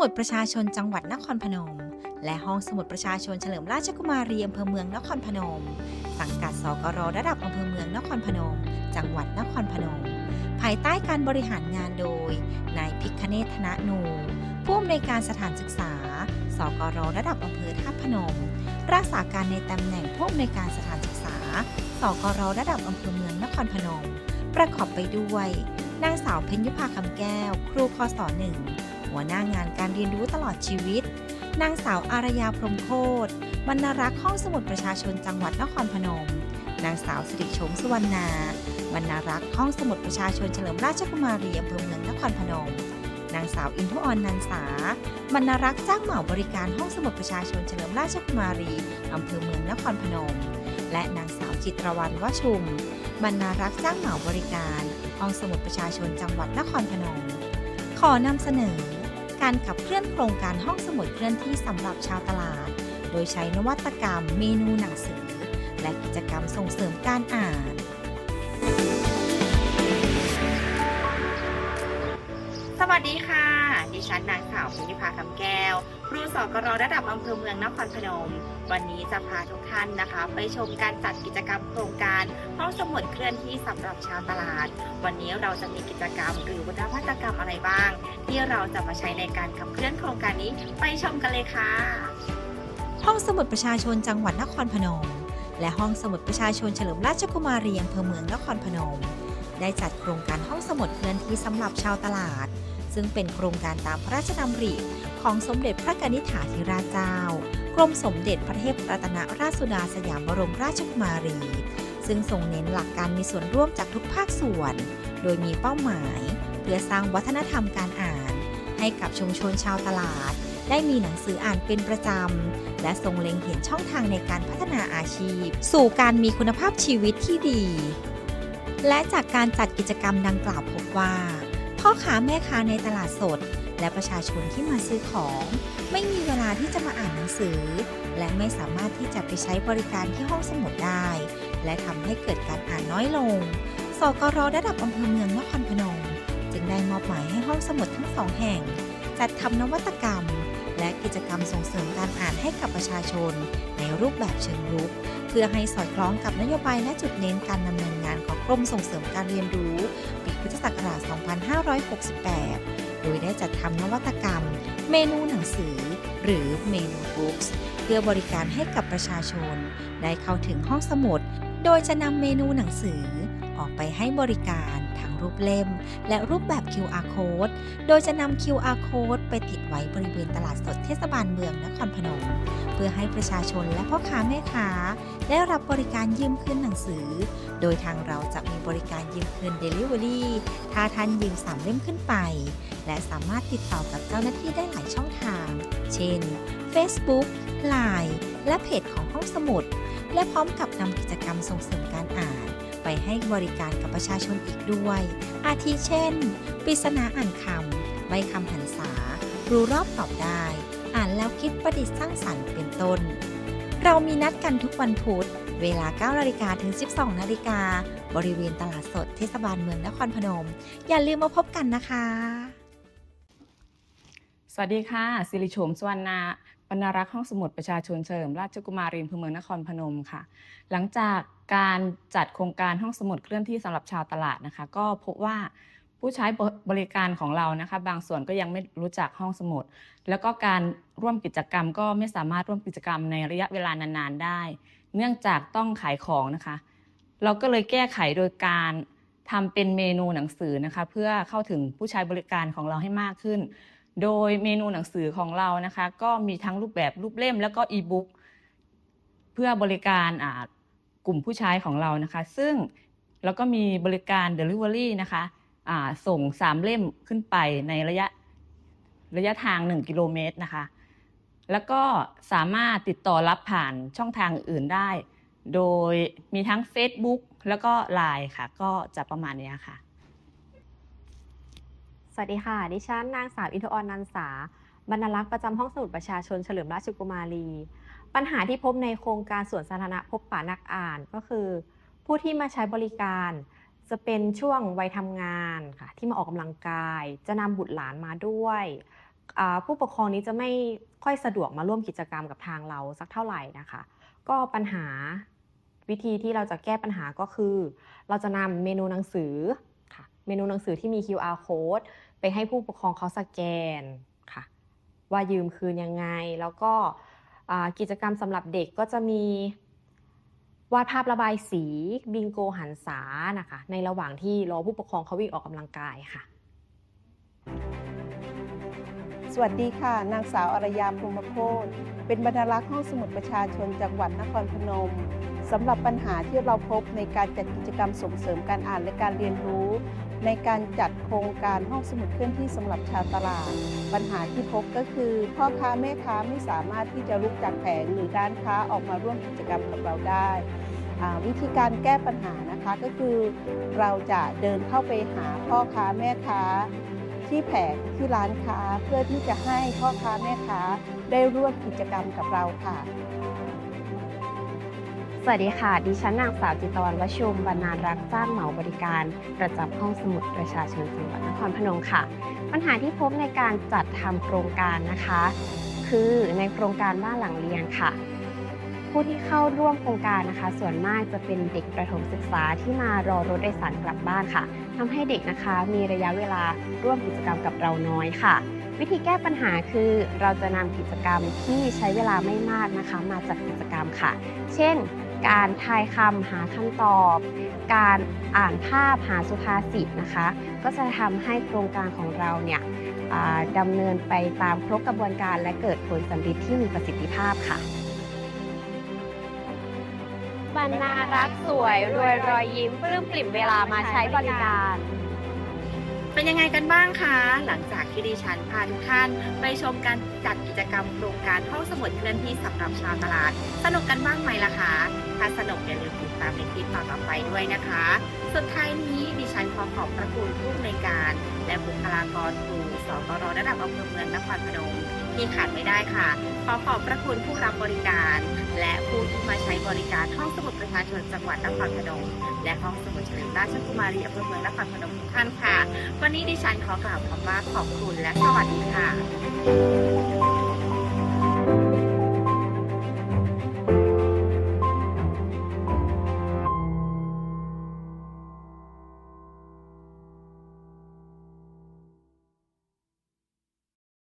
มุดประชาชนจังหวัดนครพนม และห้องสมุดประชาชนเฉลิมราชกุมารีอำเภอเมืองนครพนม สังกัดสกรระดับอำเภอเมืองนครพนม จังหวัดนครพนม ภายใต้การบริหารงานโดยนายพิคเนธธนะนูผู้อำนวยการสถานศึกษา สกรระดับอำเภอท่าพนม รักษาการในตำแหน่งผู้อำนวยการสถานศึกษา สกรระดับอำเภอเมืองนครพนม ประกอบไปด้วยนางสาวเพ็ญยุภาคำแก้ว ครูพศหนึ่ง หัวหน้างานการเรียนรู้ตลอดชีวิต นางสาวอารยาพรมโคตรบรรณารักษ์ห้องสมุดประชาชนจังหวัดนครพนม นางสาวสิริชมสุวรรณาบรรณารักษ์ห้องสมุดประชาชนเฉลิมราชกุมารีอำเภอเมืองนครพนม นางสาวอินทุออนนันสาบรรณารักษ์จ้างเหมาบริการห้องสมุดประชาชนเฉลิมราชกุมารีอำเภอเมืองนครพนม และนางสาวจิตรวรรณวชุม บรรณารักษ์จ้างเหมาบริการห้องสมุดประชาชนจังหวัดนครพนม ขอนำเสนอ การขับเคลื่อนโครงการห้องสมุดเคลื่อนที่สำหรับชาวตลาด โดยใช้นวัตกรรมเมนูหนังสือ และกิจกรรมส่งเสริมการอ่านสวัสดีค่ะ ดิฉันนางสาวพินิภาคำแก้ว ครูสอกรระดับอำเภอเมืองนครพนม วันนี้จะพาทุกท่านนะคะ ไปชมการจัดกิจกรรมโครงการห้องสมุดเคลื่อนที่สำหรับชาวตลาด วันนี้เราจะมีกิจกรรมหรือวัฒนกรรมอะไรบ้าง ที่เราจะมาใช้ในการขับเคลื่อนโครงการนี้ไปชมกันเลยค่ะ ห้องสมุดประชาชนจังหวัดนครพนม และห้องสมุดประชาชนเฉลิมราชกุมารีอำเภอเมืองนครพนม ได้จัดโครงการห้องสมุดเคลื่อนที่สำหรับชาวตลาดซึ่งเป็นโครงการตามพระราชดำริ ของสมเด็จพระกนิษฐาธิราชเจ้า กรมสมเด็จพระเทพรัตนราชสุดาสยามบรมราชกุมารี ซึ่งทรงเน้นหลักการมีส่วนร่วมจากทุกภาคส่วน โดยมีเป้าหมาย เพื่อสร้างวัฒนธรรมการอ่าน ให้กับชุมชนชาวตลาด ได้มีหนังสืออ่านเป็นประจำ และทรงเล็งเห็นช่องทางในการพัฒนาอาชีพ สู่การมีคุณภาพชีวิตที่ดี และจากการจัดกิจกรรมดังกล่าวพบว่าพ่อค้าแม่ค้าในตลาดสด และประชาชนที่มาซื้อของ ไม่มีเวลาที่จะมาอ่านหนังสือ และไม่สามารถที่จะไปใช้บริการที่ห้องสมุดได้ และทำให้เกิดการอ่านน้อยลง สกรระดับอำเภอเมืองนครพนม จึงได้มอบหมายให้ห้องสมุดทั้งสองแห่ง จัดทำนวัตกรรม และกิจกรรมส่งเสริมการอ่านให้กับประชาชน ในรูปแบบเชิงรุกเพื่อให้สอดคล้องกับนโยบายและจุดเน้นการดำเนินงานของกรมส่งเสริมการเรียนรู้ ปีพุทธศักราช 2568 โดยได้จัดทำนวัตกรรม เมนูหนังสือ หรือเมนูบุ๊กส์เพื่อบริการให้กับประชาชน ได้เข้าถึงห้องสมุด โดยจะนำเมนูหนังสือออกไปให้บริการ รูปเล่ม และรูปแบบ QR code โดยจะนำ QR code ไปติดไว้บริเวณตลาดสดเทศบาลเมืองนครพนม เพื่อให้ประชาชนและพ่อค้าแม่ค้า ได้รับบริการยืมคืนหนังสือ โดยทางเราจะมีบริการยืมคืน Delivery ถ้าท่านยืม3เล่มขึ้นไป และสามารถติดต่อกับเจ้าหน้าที่ได้หลายช่องทาง เช่น Facebook Line และเพจของห้องสมุด และพร้อมกับนำกิจกรรมส่งเสริมการอ่าน ไปให้บริการกับประชาชนอีกด้วย อาทิเช่น ปริศนาอ่านคำใบคำหันษา รู้รอบตอบได้ อ่านแล้วคิดประดิษฐ์สร้างสรรค์เป็นต้น เรามีนัดกันทุกวันพุธ เวลา 9 นาฬิกาถึง 12 นาฬิกา บริเวณตลาดสดเทศบาลเมืองนครพนม อย่าลืมมาพบกันนะคะ สวัสดีค่ะ สิริโฉมสวรรณา บรรณารักษ์ห้องสมุดประชาชนเฉลิมราชกุมารีอำเภอเมืองนครพนมค่ะ หลังจากการจัดโครงการห้องสมุดเคลื่อนที่สำหรับชาวตลาดนะคะ ก็พบว่าผู้ใช้บริการของเรานะคะ บางส่วนก็ยังไม่รู้จักห้องสมุด แล้วก็การร่วมกิจกรรมก็ไม่สามารถร่วมกิจกรรมในระยะเวลานานๆได้ เนื่องจากต้องขายของนะคะ เราก็เลยแก้ไขโดยการทำเป็นเมนูหนังสือนะคะ เพื่อเข้าถึงผู้ใช้บริการของเราให้มากขึ้น โดยเมนูหนังสือของเรานะคะ ก็มีทั้งรูปแบบรูปเล่มแล้วก็อีบุ๊กเพื่อบริการกลุ่มผู้ใช้ของเรานะคะ ซึ่งแล้วก็มีบริการ Delivery นะคะอ่าส่ง 3 เล่มขึ้นไปในระยะระยะทาง 1 กิโลเมตรนะคะ แล้วก็สามารถติดต่อรับผ่านช่องทางอื่นได้ โดยมีทั้ง Facebook แล้วก็ Line ค่ะ ก็จะประมาณนี้ค่ะ วัสดีค่ะ ดิฉันนางสาวอินทออนันสา บรรณารักษ์ประจำห้องสมุดประชาชนเฉลิมราชกุมารี ปัญหาที่พบในโครงการสวนสาธารณะพบป่านักอ่านก็คือ ผู้ที่มาใช้บริการ จะเป็นช่วงวัยทำงานค่ะที่มาออกกำลังกาย จะนำบุตรหลานมาด้วยผู้ปกครองนี้จะไม่ค่อยสะดวกมาร่วมกิจกรรมกับทางเราสักเท่าไหร่นะคะ ก็ปัญหาวิธีที่เราจะแก้ปัญหาก็คือ เราจะนำเมนูหนังสือค่ะเมนูหนังสือที่มี QR code ไปให้ผู้ปกครองเขาสแกนค่ะ ว่ายืมคืนยังไง แล้วก็กิจกรรมสำหรับเด็กก็จะมีวาดภาพระบายสีบิงโกหันษานะคะ ในระหว่างที่รอผู้ปกครองเขาวิ่งออกกำลังกายค่ะ สวัสดีค่ะ นางสาวอรยาพรหมโพธเป็นบรรณารักษ์ห้องสมุดประชาชนจังหวัดนครพนมสำหรับปัญหาที่เราพบในการจัดกิจกรรมส่งเสริมการอ่านและการเรียนรู้ ในการจัดโครงการห้องสมุดเคลื่อนที่สำหรับชาวตลาด ปัญหาที่พบก็คือ พ่อค้าแม่ค้าไม่สามารถที่จะลุกจากแผงหรือร้านค้าออกมาร่วมกิจกรรมกับเราได้วิธีการแก้ปัญหานะคะก็คือ เราจะเดินเข้าไปหาพ่อค้าแม่ค้าที่แผงที่ร้านค้าเพื่อที่จะให้พ่อค้าแม่ค้าได้ร่วมกิจกรรมกับเราค่ะ สวัสดีค่ะ ดิฉันนางสาวจิตวรรณวชุมบรรณารักษ์จ้างเหมาบริการ ประจำห้องสมุดประชาชนจังหวัดนครพนมค่ะ ปัญหาที่พบในการจัดทำโครงการนะคะ คือในโครงการบ้านหลังเรียนค่ะ ผู้ที่เข้าร่วมโครงการนะคะ ส่วนมากจะเป็นเด็กประถมศึกษาที่มารอรถโดยสารกลับบ้านค่ะทำให้เด็กนะคะ มีระยะเวลาร่วมกิจกรรมกับเราน้อยค่ะวิธีแก้ปัญหาคือเราจะนำกิจกรรมที่ใช้เวลาไม่มากนะคะ มาจัดกิจกรรมค่ะ เช่น การทายคำหาคำตอบ การอ่านภาพหาสุภาษิตนะคะ ก็จะทำให้โครงการของเราเนี่ยดำเนินไปตามครบกระบวนการและเกิดผลสำลิดที่มีประสิทธิภาพค่ะบรรณารักสวยรวยรอยยิ้มปลื้มปลิ่มเวลามาใช้บริการ เป็นยังไงกันบ้างคะ หลังจากที่ดิฉันพาทุกท่านไปชมการจัดกิจกรรมโครงการห้องสมุดเคลื่อนที่สำหรับชาวตลาด สนุกกันบ้างไหมล่ะคะ ถ้าสนุกอย่าลืมติดตามในคลิปต่อๆไปด้วยนะคะ สุดท้ายนี้ดิฉันขอขอบพระคุณผู้อำนวยการ และบุคลากรครูสกรระดับอำเภอเมืองนครพนมที่ขาดไม่ได้ค่ะ ขอขอบพระคุณผู้รับบริการ และผู้ที่มาใช้บริการห้องสมุดประชาชนจังหวัดนครพนม และห้องสมุดเฉลิมราชกุมารีอำเภอเมืองนครพนมทุกท่านค่ะ วันนี้ดิฉันขอกล่าวคำว่าขอบคุณและสวัสดีค่ะ